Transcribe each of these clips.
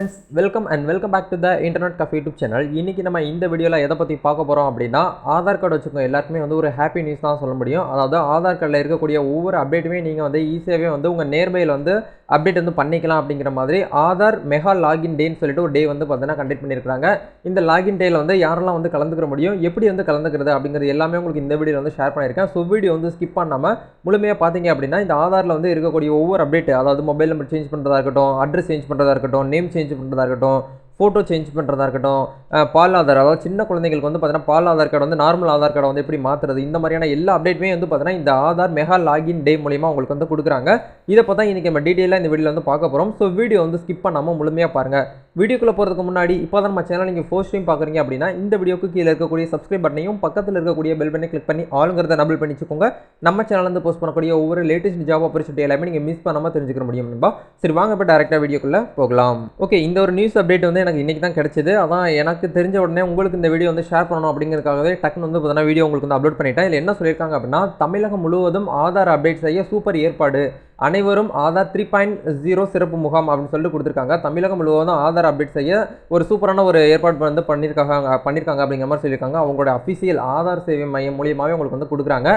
Friends welcome and welcome back to the internet cafe YouTube channel இன்றைக்கி நம்ம இந்த வீடியோவில் எதை பற்றி பார்க்க போகிறோம் அப்படின்னா ஆதார் கார்டு வச்சுக்கோங்க. எல்லாருக்குமே வந்து ஒரு ஹாப்பி நியூஸ் தான் சொல்ல முடியும். அதாவது ஆதார் கார்டில் இருக்கக்கூடிய ஒவ்வொரு அப்டேட்டுமே நீங்கள் வந்து ஈஸியாகவே வந்து உங்கள் நேர்மையில் வந்து அப்டேட் வந்து பண்ணிக்கலாம் அப்படிங்கிற மாதிரி ஆதார் மெகா லாகின் டேன்னு சொல்லிட்டு ஒரு டே வந்து பார்த்தீங்கன்னா கண்டக்ட் பண்ணியிருக்காங்க இந்த லாகின் டேயில் வந்து யாரெல்லாம் வந்து கலந்துக்கிற முடியும் எப்படி வந்து கலந்துக்கிறது அப்படிங்கிறது எல்லாமே உங்களுக்கு இந்த வீடியோ வந்து ஷேர் பண்ணியிருக்கேன். ஸோ வீடியோ வந்து ஸ்கிப் பண்ணாமல் முழுமையாக பார்த்தீங்க அப்படின்னா இந்த ஆதாரில் வந்து இருக்கக்கூடிய ஒவ்வொரு அப்டேட் அதாவது மொபைல் நம்பர் சேஞ்ச் பண்ணுறதா இருக்கட்டும் அட்ரஸ் சேஞ்ச் பண்ணுறதா இருக்கட்டும் நேம் சேஞ்ச் பண்ணுறதா இருக்கட்டும் ஃபோட்டோ சேஞ்ச் பண்ணுறதா இருக்கட்டும் பால் ஆதார் அதாவது சின்ன குழந்தைங்களுக்கு வந்து பார்த்தீங்கன்னா பால் ஆதார் கார்டு வந்து நார்மல் ஆதார் கார்டை வந்து எப்படி மாற்றுறது இந்த மாதிரியான எல்லா அப்டேட்டுமே வந்து பார்த்தீங்கன்னா இந்த ஆதார் மெகா லாகின் டே மூலியமாக உங்களுக்கு வந்து கொடுக்குறாங்க. இதை பார்த்தா இன்றைக்கி நம்ம டீட்டெயிலாக இந்த வீடியோவில் வந்து பார்க்க போகிறோம் ஸோ வீடியோ வந்து ஸ்கிப் பண்ணாமல் முழுமையாக பாருங்கள் வீடியோக்குள்ளே போகிறதுக்கு முன்னாடி இப்போ தான் நம்ம சேனல் நீங்கள் ஃபோர் டைம் பார்க்குறீங்க அப்படின்னா இந்த வீடியோக்கு கீழே இருக்கக்கூடிய சப்ஸ்கிரைப் பட்டனையும் பக்கத்தில் இருக்கக்கூடிய பெல் பண்ணி கிளிக் பண்ணி ஆளுங்கிறத டபுள் பண்ணிச்சுக்கோங்க நம்ம சேனலேருந்து போஸ்ட் பண்ணக்கூடிய ஒவ்வொரு லேட்டஸ்ட் ஜாப் ஆப்பர்ச்சுனிட்டி எல்லாமே நீங்கள் மிஸ் பண்ணாமல் தெரிஞ்சுக்க முடியும் நண்பா. சரி வாங்க இப்போ டேரெக்டாக வீடியோக்குள்ளே போகலாம். ஓகே இந்த ஒரு நியூஸ் அப்டேட் வந்து எனக்கு இன்றைக்கி தான் கிடச்சிது. அதான் எனக்கு தெரிஞ்ச உடனே உங்களுக்கு இந்த வீடியோ வந்து ஷேர் பண்ணணும் அப்படிங்கிறதுக்காகவே டக்குன்னு வந்து பார்த்தீங்கன்னா வீடியோ உங்களுக்கு வந்து அப்லோட் பண்ணிட்டேன். இல்லை என்ன சொல்லியிருக்காங்க அப்படின்னா தமிழகம் முழுவதும் ஆதார் அப்டேட் செய்ய சூப்பர் ஏற்பாடு அனைவரும் ஆதார் த்ரீ பாயிண்ட் ஜீரோ சிறப்பு முகாம் அப்படின்னு சொல்லிட்டு கொடுத்துருக்காங்க. தமிழகம் முழுவதும் ஆதார் அப்டேட் செய்ய ஒரு சூப்பரான ஒரு ஏற்பாடு வந்து பண்ணியிருக்காங்க பண்ணியிருக்காங்க அப்படிங்கிற மாதிரி சொல்லியிருக்காங்க. அவங்களோட அஃபிஷியல் ஆதார் சேவை மையம் மூலியமாகவே உங்களுக்கு வந்து கொடுக்குறாங்க.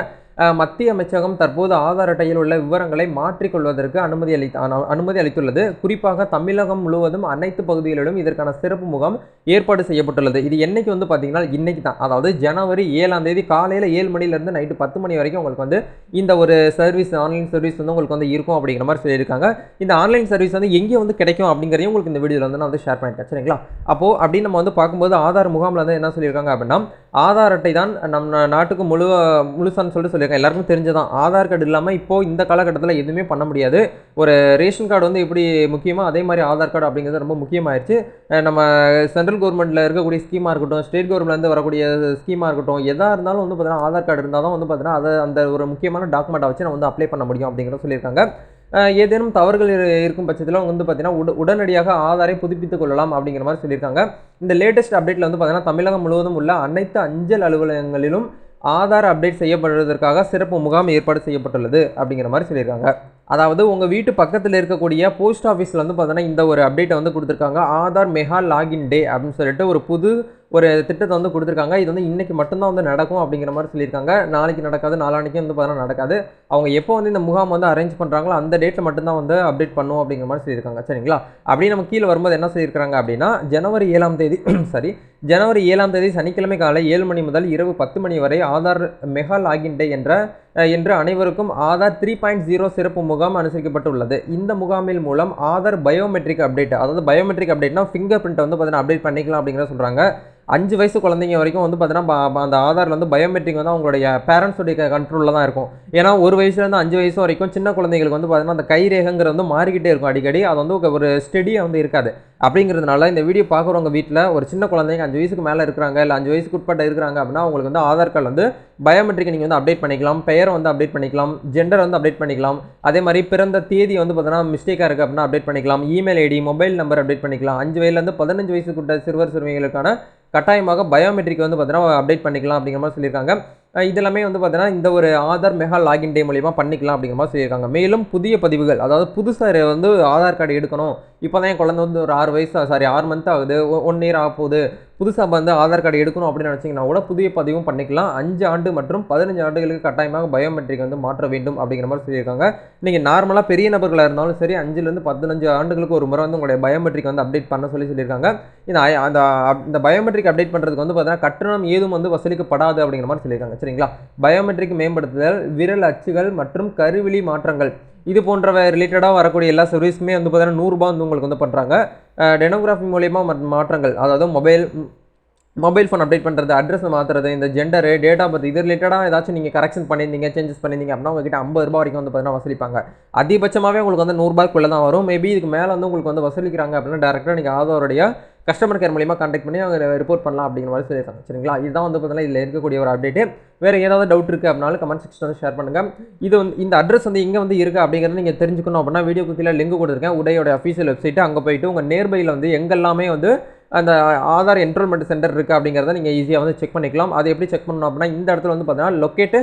மத்திய அமைச்சகம் தற்போது ஆதார் அட்டையில் உள்ள விவரங்களை மாற்றிக்கொள்வதற்கு அனுமதி அளி அனுமதி அளித்துள்ளது. குறிப்பாக தமிழகம் முழுவதும் அனைத்து பகுதிகளிலும் இதற்கான சிறப்பு முகாம் ஏற்பாடு செய்யப்பட்டுள்ளது. இது என்னைக்கு வந்து பார்த்தீங்கன்னா இன்னைக்கு தான். அதாவது ஜனவரி ஏழாம் தேதி காலையில் ஏழு மணிலேருந்து நைட்டு பத்து மணி வரைக்கும் உங்களுக்கு வந்து இந்த ஒரு சர்வீஸ் ஆன்லைன் சர்வீஸ் வந்து உங்களுக்கு வந்து இருக்கும் அப்படிங்கிற மாதிரி சொல்லியிருக்காங்க. இந்த ஆன்லைன் சர்வீஸ் வந்து எங்கே வந்து கிடைக்கும் அப்படிங்கிறதையும் உங்களுக்கு இந்த வீடியோவில் வந்து நான் வந்து ஷேர் பண்ணிட்டேன் சரிங்களா? அப்போது அப்படின்னு நம்ம வந்து பார்க்கும்போது ஆதார் முகாமில் வந்து என்ன சொல்லியிருக்காங்க அப்படின்னா ஆதார் அட்டை தான் நம்ம நாட்டுக்கு முழு முழுசான்னு சொல்லிட்டு சொல்லியிருக்காங்க எல்லாருக்கும் தெரிஞ்சதான் ஆதார் கார்டு இல்லாமல் இப்போது இந்த காலகட்டத்தில் எதுவுமே பண்ண முடியாது. ஒரு ரேஷன் கார்டு வந்து எப்படி முக்கியமாக அதே மாதிரி ஆதார் கார்டு அப்படிங்கிறது ரொம்ப முக்கியமாயிருச்சு. நம்ம சென்ட்ரல் கவர்மெண்ட்டில் இருக்கக்கூடிய ஸ்கீமாக இருக்கட்டும் ஸ்டேட் கவர்மெண்ட்லேருந்து வரக்கூடிய ஸ்கீமாக இருக்கட்டும் எதாக இருந்தாலும் வந்து பார்த்தீங்கன்னா ஆதார் கார்டு இருந்தால் தான் வந்து பார்த்தீங்கன்னா அதை அந்த ஒரு முக்கியமான டாக்குமெண்ட்டை வச்சு நம்ம வந்து அப்ளை பண்ண முடியும் அப்படிங்கிறத சொல்லியிருக்காங்க. ஏதேனும் தவறுகள் இருக்கும் பட்சத்தில் அவங்க வந்து பார்த்தீங்கன்னா உட உடனடியாக ஆதாரை புதுப்பித்துக் கொள்ளலாம் அப்படிங்கிற மாதிரி சொல்லியிருக்காங்க. இந்த லேட்டஸ்ட் அப்டேட்டில் வந்து பார்த்தீங்கன்னா தமிழகம் முழுவதும் உள்ள அனைத்து அஞ்சல் அலுவலகங்களிலும் ஆதார் அப்டேட் செய்யப்படுவதற்காக சிறப்பு முகாம் ஏற்பாடு செய்யப்பட்டுள்ளது அப்படிங்கிற மாதிரி சொல்லியிருக்காங்க. அதாவது உங்கள் வீட்டு பக்கத்தில் இருக்கக்கூடிய போஸ்ட் ஆஃபீஸில் வந்து பார்த்தீங்கன்னா இந்த ஒரு அப்டேட்டை வந்து கொடுத்துருக்காங்க. ஆதார் மெகா லாகின் டே அப்படின்னு சொல்லிட்டு ஒரு புது ஒரு திட்டத்தை வந்து கொடுத்துருக்காங்க. இது வந்து இன்றைக்கி மட்டும்தான் வந்து நடக்கும் அப்படிங்கிற மாதிரி சொல்லியிருக்காங்க. நாளைக்கு நடக்காது நாளான்னைக்கு வந்து பார்த்தீங்கன்னா நடக்காது. அவங்க எப்போ வந்து இந்த முகாம் வந்து அரேஞ்ச் பண்ணுறாங்களோ அந்த டேட்டில் மட்டும்தான் வந்து அப்டேட் பண்ணும் அப்படிங்கிற மாதிரி சொல்லியிருக்காங்க. சரிங்களா? அப்படியே நம்ம கீழே வரும்போது என்ன சொல்லியிருக்காங்க அப்படின்னா ஜனவரி ஏழாம் தேதி சாரி ஜனவரி ஏழாம் தேதி சனிக்கிழமை காலை ஏழு மணி முதல் இரவு பத்து மணி வரை ஆதார் மெகா லாகின் டே என்ற என்று அனைவருக்கும் ஆதார் த்ரீ பாயிண்ட் ஜீரோ சிறப்பு முகாம் அனுசரிக்கப்பட்டுள்ளது. இந்த முகாமில் மூலம் ஆதார் பயோமெட்ரிக் அப்டேட் அதாவது பயோமெட்ரிக் அப்டேட்னா ஃபிங்கர் பிரிண்ட் வந்து பார்த்தீங்கன்னா அப்டேட் பண்ணிக்கலாம் அப்படிங்கிற சொல்கிறாங்க அஞ்சு வயசு குழந்தைங்க வரைக்கும் வந்து பார்த்தீங்கன்னா அந்த ஆதாரில் வந்து பயோமெட்ரிக் வந்து அவங்களுடைய பேரண்ட்ஸுடைய கண்ட்ரோலில் தான் இருக்கும். ஏன்னா ஒரு வயசுலேருந்து அஞ்சு வயசு வரைக்கும் சின்ன குழந்தைங்களுக்கு வந்து பார்த்தீங்கன்னா அந்த கைரேகைங்கிறது வந்து மாறிக்கிட்டே இருக்கும் அடிக்கடி. அது வந்து ஒரு- ஸ்டெடியாக வந்து இருக்காது. அப்படிங்கிறதுனால இந்த வீடியோ பார்க்குறவங்க வீட்டில் ஒரு சின்ன குழந்தைங்க அஞ்சு வயசுக்கு மேலே இருக்கிறாங்க இல்லை அஞ்சு வயசுக்கு உட்பட்ட இருக்கிறாங்க அப்படின்னா அவங்களுக்கு வந்து ஆதார் கார்டு வந்து பயோமெட்ரிக் நீங்கள் வந்து அப்டேட் பண்ணிக்கலாம் பெயரை வந்து அப்டேட் பண்ணிக்கலாம் ஜெண்டர் வந்து அப்டேட் பண்ணிக்கலாம். அதே மாதிரி பிறந்த தேதி வந்து பார்த்தீங்கன்னா மிஸ்டேக்காக இருக்குது அப்படின்னா அப்டேட் பண்ணிக்கலாம். Email ID mobile number update பண்ணிக்கலாம். அஞ்சு வயதுலேருந்து பதினஞ்சு வயசுக்குட்ட சிறுவர் சிறுமிகளுக்கான கட்டாயமாக பயோமெட்ரிக் வந்து பார்த்தீங்கன்னா அப்டேட் பண்ணிக்கலாம் அப்படிங்கிற மாதிரி சொல்லியிருக்காங்க. இதெல்லாமே வந்து பார்த்தீங்கன்னா இந்த ஒரு ஆதார் மெகா லாகின் டே மூலிமா பண்ணிக்கலாம் அப்படிங்கிற மாதிரி சொல்லியிருக்காங்க. மேலும் புதிய பதிவுகள் அதாவது புதுசாக வந்து ஆதார் கார்டு எடுக்கணும். இப்போ தான் என் குழந்தை வந்து ஒரு ஆறு வயசு சாரி ஆறு மந்த் ஆகுது. ஒன் இயர் ஆக போகுது. புதுசாக வந்து ஆதார் கார்டு எடுக்கணும் அப்படின்னு நினச்சிங்கன்னா கூட புதிய பதிவும் பண்ணிக்கலாம். அஞ்சு ஆண்டு மற்றும் பதினஞ்சு ஆண்டுகளுக்கு கட்டாயமாக பயோமெட்ரிக் வந்து மாற்ற வேண்டும் அப்படிங்கிற மாதிரி சொல்லியிருக்காங்க. நீங்கள் நார்மலாக பெரிய நபர்களாக இருந்தாலும் சரி அஞ்சுலேருந்து பதினஞ்சு ஆண்டுகளுக்கு ஒரு முறை வந்து உங்களுடைய பயோமெட்ரிக் வந்து அப்டேட் பண்ண சொல்லி சொல்லியிருக்காங்க. இந்த அந்த இந்த பயோமெட்ரிக் அப்டேட் பண்ணுறதுக்கு வந்து பார்த்தீங்கன்னா கட்டணம் ஏதும் வந்து வசூலிக்கப்படாது அப்படிங்கிற மாதிரி சொல்லியிருக்காங்க. சரிங்களா? பயோமெட்ரிக் மேம்படுத்துதல் விரல் அச்சுகள் மற்றும் கருவிழி மாற்றங்கள். இது போன்றவை ரிலேட்டடாக வரக்கூடிய எல்லா சர்வீஸுமே வந்து பார்த்தீங்கன்னா நூறுரூபா வந்து உங்களுக்கு வந்து பண்ணுறாங்க டெனோகிராஃபி மூலயமா மாற்றங்கள். அதாவது மொபைல் மொபைல் ஃபோன் அப்டேட் பண்ணுறது அட்ரஸ் மாற்றுறது இந்த ஜெண்டரு டேட் ஆஃப் பர்த் இது ரிலேட்டடாக ஏதாச்சும் நீங்கள் கரெக்ஷன் பண்ணியிருந்தீங்க சேஞ்சஸ் பண்ணியிருந்தீங்க அப்படின்னா உங்ககிட்ட ஐம்பது ரூபா வரைக்கும் வந்து பார்த்தீங்கன்னா வசூலிப்பாங்க. அதிகபட்சமாகவே உங்களுக்கு வந்து நூறுரூபாய்க்குள்ளே தான் வரும். மேபி இதுக்கு மேலே வந்து உங்களுக்கு வந்து வசூலிக்கிறாங்க அப்படின்னா டேரெக்டாக நீங்கள் ஆதாரோடைய கஸ்டமர் கேர் மூலியமாக கான்டாக்ட் பண்ணி அவங்க ரிப்போர்ட் பண்ணலாம் அப்படிங்கிற மாதிரி சொல்லியிருக்காங்க. சரிங்களா? இதுதான் வந்து பார்த்தீங்கன்னா இதில் இருக்கக்கூடிய ஒரு அப்டேட்டு வேறு ஏதாவது டவுட் இருக்குது அப்படின்னாலும் கமெண்ட் செக்ஷன் வந்து ஷேர் பண்ணுங்கள் இது வந்து இந்த அட்ரஸ் வந்து இங்கே வந்து இருக்குது அப்படிங்கிறத நீங்கள் தெரிஞ்சுக்கணும் அப்படின்னா வீடியோ கீழே லிங்க் கொடுத்துருக்கேன். உடையோட அஃபீஷியல் வெப்சைட்டு அங்கே போயிட்டு உங்கள் நேர்பையில் வந்து எங்கெல்லாமே வந்து அந்த ஆதார் என்ரோல்மெண்ட் சென்டர் இருக்குது அப்படிங்கிறத நீங்கள் ஈஸியாக வந்து செக் பண்ணிக்கலாம். அது எப்படி செக் பண்ணணும் அப்படின்னா இந்த இடத்துல வந்து பார்த்தீங்கன்னா லொக்கேட்டு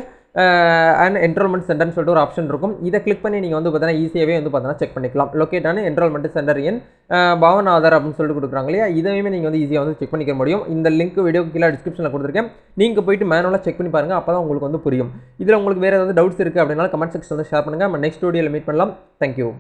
அண்ட் என்ரோல்மெண்ட் சென்டர்னு சொல்லிட்டு ஒரு ஆப்ஷன் இருக்கும். இதை கிளிக் பண்ணி நீங்கள் வந்து பார்த்தீங்கன்னா ஈஸியாகவே வந்து பார்த்தீங்கன்னா செக் பண்ணிக்கலாம். லொக்கேட் ஆன என்ரோல்மெண்ட் சென்டர் என் பவன் ஆதார் அப்படின்னு சொல்லிட்டு கொடுக்குறாங்க இல்லையா? இதையுமே நீங்கள் வந்து ஈஸியாக வந்து செக் பண்ணிக்க முடியும். இந்த லிங்க் வீடியோ கீழே டிஸ்கிரிப்ஷனில் கொடுத்துருக்கேன். நீங்கள் போயிட்டு மேனுவலாக செக் பண்ணி பாருங்கள் அப்போ தான் உங்களுக்கு வந்து புரியும். இதில் உங்களுக்கு வேறு ஏதாவது டவுட்ஸ் இருக்குது அப்படின்னாலும் கமெண்ட் செக்ஷன் வந்து ஷேர் பண்ணுங்கள் நம்ம நெக்ஸ்ட் வீடியோவில் மீட் பண்ணலாம். தேங்க்யூ